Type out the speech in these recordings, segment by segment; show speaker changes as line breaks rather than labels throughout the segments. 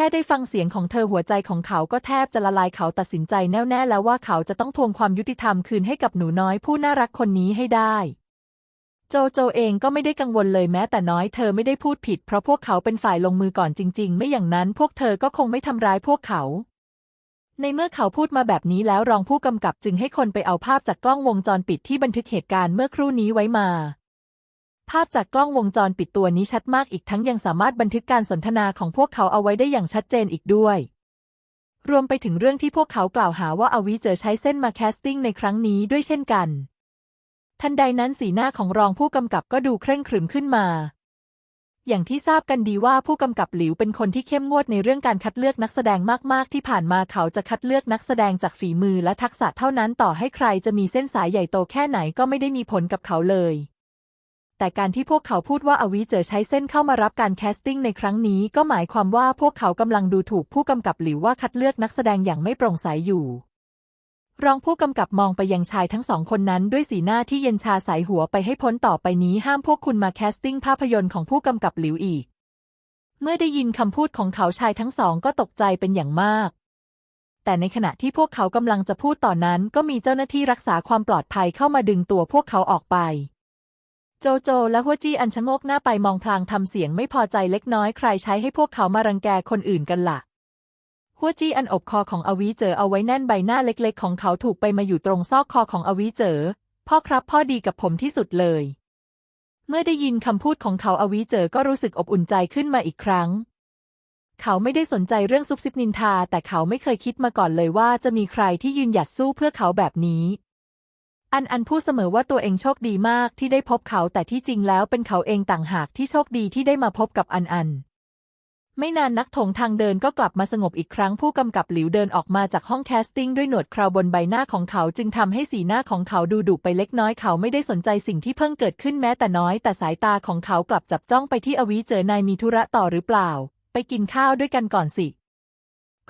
ค่ได้ฟังเสียงของเธอหัวใจของเขาก็แทบจะละลายเขาตัดสินใจแน่วแน่แล้วว่าเขาจะต้องทวงความยุติธรรมคืนให้กับหนูน้อยผู้น่ารักคนนี้ให้ได้ โจโจเองก็ไม่ได้กังวลเลยแม้แต่น้อยเธอไม่ได้พูดผิดเพราะพวกเขาเป็นฝ่ายลงมือก่อนจริง ๆ ไม่อย่างนั้นพวกเธอก็คงไม่ทำร้ายพวกเขาในเมื่อเขาพูดมาแบบนี้แล้วรองผู้กำกับจึงให้คนไปเอาภาพจากกล้องวงจรปิดที่บันทึกเหตุการณ์เมื่อครู่นี้ไว้มา ภาพจากกล้องวงจรปิดตัวนี้ชัดมากอีกทั้งยังสามารถบันทึกการสนทนาของพวกเขาเอาไว้ได้อย่างชัดเจนอีกด้วย รวมไปถึงเรื่องที่พวกเขากล่าวหาว่าอวิเจอใช้เส้นมาแคสติ้งในครั้งนี้ด้วยเช่นกัน ทันใดนั้นสีหน้าของรองผู้กำกับก็ดูเคร่งขรึมขึ้นมา อย่างที่ทราบกันดีว่าผู้กำกับหลิวเป็นคนที่เข้มงวดในเรื่องการคัดเลือกนักแสดงมาก ๆ ที่ผ่านมาเขาจะคัดเลือกนักแสดงจากฝีมือและทักษะเท่านั้นต่อให้ใครจะมีเส้นสายใหญ่โตแค่ไหนก็ไม่ได้มีผลกับเขาเลย แต่การที่พวกเขาพูดว่าอวิเจอใช้เส้นเข้ามารับการแคสติ้งในครั้งนี้ก็หมายความว่าพวกเขากำลังดูถูกผู้กำกับหลิวว่าคัดเลือกนักแสดงอย่างไม่โปร่งใสอยู่ รองผู้กำกับมองไปยังชายทั้งสองคนนั้นด้วยสีหน้าที่เย็นชาสายหัวไปให้พ้นต่อไปนี้ห้ามพวกคุณมาแคสติ้งภาพยนตร์ของผู้กำกับหลิวอีก เมื่อได้ยินคำพูดของเขาชายทั้งสองก็ตกใจเป็นอย่างมากแต่ในขณะที่พวกเขากำลังจะพูดต่อนนั้น ก็มีเจ้าหน้าที่รักษาความปลอดภัยเข้ามาดึงตัวพวกเขาออกไป โจโจและหัวจี้อันชะโงกหน้าไปมองพลางทำเสียงไม่พอใจเล็กน้อยใครใช้ให้พวกเขามารังแกคนอื่นกันละ่ะหัวจี้อันอบคอของอวีเจอเอาไว้แน่นใบหน้าเล็ก ๆ ของเขาถูกไปมาอยู่ตรงซอกคอของอวีเจอ พ่อครับพ่อดีกับผมที่สุดเลย เมื่อได้ยินคำพูดของเขาอวีเจอก็รู้สึกอบอุ่นใจขึ้นมาอีกครั้ง เขาไม่ได้สนใจเรื่องซุบซิบนินทา แต่เขาไม่เคยคิดมาก่อนเลยว่าจะมีใครที่ยืนหยัดสู้เพื่อเขาแบบนี้ อันอันพูดเสมอว่าตัวเองโชคดีมากที่ได้พบเขาแต่ที่จริงแล้วเป็นเขาเองต่างหากที่โชคดีที่ได้มาพบกับอันอัน ไม่นานนักถงทางเดินก็กลับมาสงบอีกครั้งผู้กำกับหลิวเดินออกมาจากห้องแคสติ้งด้วยหนวดเคราวบนใบหน้าของเขาจึงทำให้สีหน้าของเขาดูดุไปเล็กน้อยเขาไม่ได้สนใจสิ่งที่เพิ่งเกิดขึ้นแม้แต่น้อย แต่สายตาของเขากลับจับจ้องไปที่อวิเจอนายมีธุระต่อหรือเปล่า ไปกินข้าวด้วยกันก่อนสิ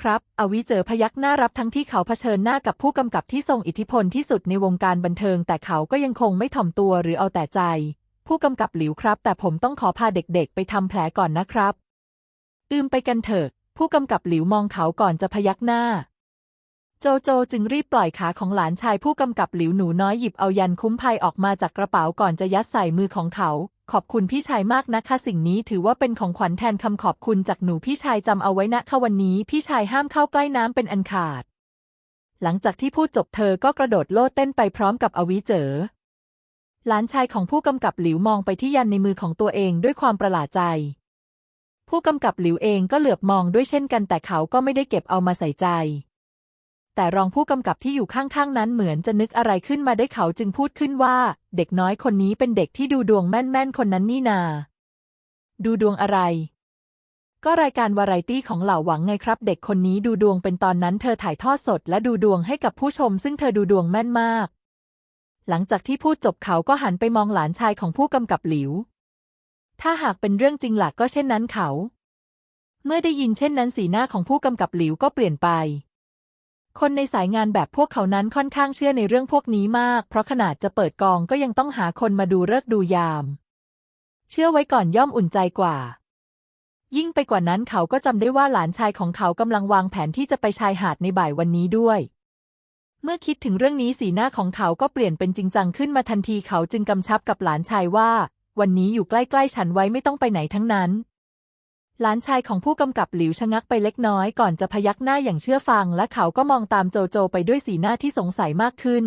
ครับ อวิเจอพยักหน้ารับทั้งที่เขาเผชิญหน้ากับผู้กำกับที่ทรงอิทธิพลที่สุดในวงการบันเทิง แต่เขาก็ยังคงไม่ถ่อมตัวหรือเอาแต่ใจ ผู้กำกับหลิวครับ แต่ผมต้องขอพาเด็กๆ ไปทำแผลก่อนนะครับ อืมไปกันเถอะ ผู้กำกับหลิวมองเขาก่อนจะพยักหน้า โจโจจึงรีบปล่อยขาของหลานชายผู้กำกับหลิวหนูน้อยหยิบเอายันคุ้มภัยออกมาจากกระเป๋าก่อนจะยัดใส่มือของเขา ขอบคุณพี่ชายมากนะคะ สิ่งนี้ถือว่าเป็นของขวัญแทนคำขอบคุณจากหนูพี่ชายจำเอาไว้นะคะวันนี้ พี่ชายห้ามเข้าใกล้น้ำเป็นอันขาด หลังจากที่พูดจบเธอก็กระโดดโลดเต้นไปพร้อมกับอวิเจอหลานชายของผู้กำกับหลิวมองไปที่ยันในมือของตัวเองด้วยความประหลาดใจ ผู้กำกับหลิวเองก็เหลือบมองด้วยเช่นกันแต่เขาก็ไม่ได้เก็บเอามาใส่ใจ แต่รองผู้กำกับที่อยู่ข้างๆนั้นเหมือนจะนึกอะไรขึ้นมาได้เขาจึงพูดขึ้นว่า เด็กน้อยคนนี้เป็นเด็กที่ดูดวงแม่นๆคนนั้นนี่นา ดูดวงอะไร ก็รายการวาไรตี้ของเหล่าหวังไงครับ เด็กคนนี้ดูดวงเป็นตอนนั้นเธอถ่ายทอดสดและดูดวงให้กับผู้ชม ซึ่งเธอดูดวงแม่นมาก หลังจากที่พูดจบเขาก็หันไปมองหลานชายของผู้กำกับหลิว ถ้าหากเป็นเรื่องจริงหลักก็เช่นนั้นเขา เมื่อได้ยินเช่นนั้นสีหน้าของผู้กำกับหลิวก็เปลี่ยนไป คนในสายงานแบบพวกเขานั้นค่อนข้างเชื่อในเรื่องพวกนี้มาก เพราะขนาดจะเปิดกองก็ยังต้องหาคนมาดูเลิกดูยาม เชื่อไว้ก่อนย่อมอุ่นใจกว่า ยิ่งไปกว่านั้นเขาก็จำได้ว่าหลานชายของเขากำลังวางแผนที่จะไปชายหาดในบ่ายวันนี้ด้วย เมื่อคิดถึงเรื่องนี้สีหน้าของเขาก็เปลี่ยนเป็นจริงจังขึ้นมาทันทีเขาจึงกำชับกับหลานชายว่า วันนี้อยู่ใกล้ๆฉันไว้ไม่ต้องไปไหนทั้งนั้น หลานชายของผู้กำกับหลิวชะงักไปเล็กน้อยก่อนจะพยักหน้าอย่างเชื่อฟังและเขาก็มองตามโจโจไปด้วยสีหน้าที่สงสัยมากขึ้น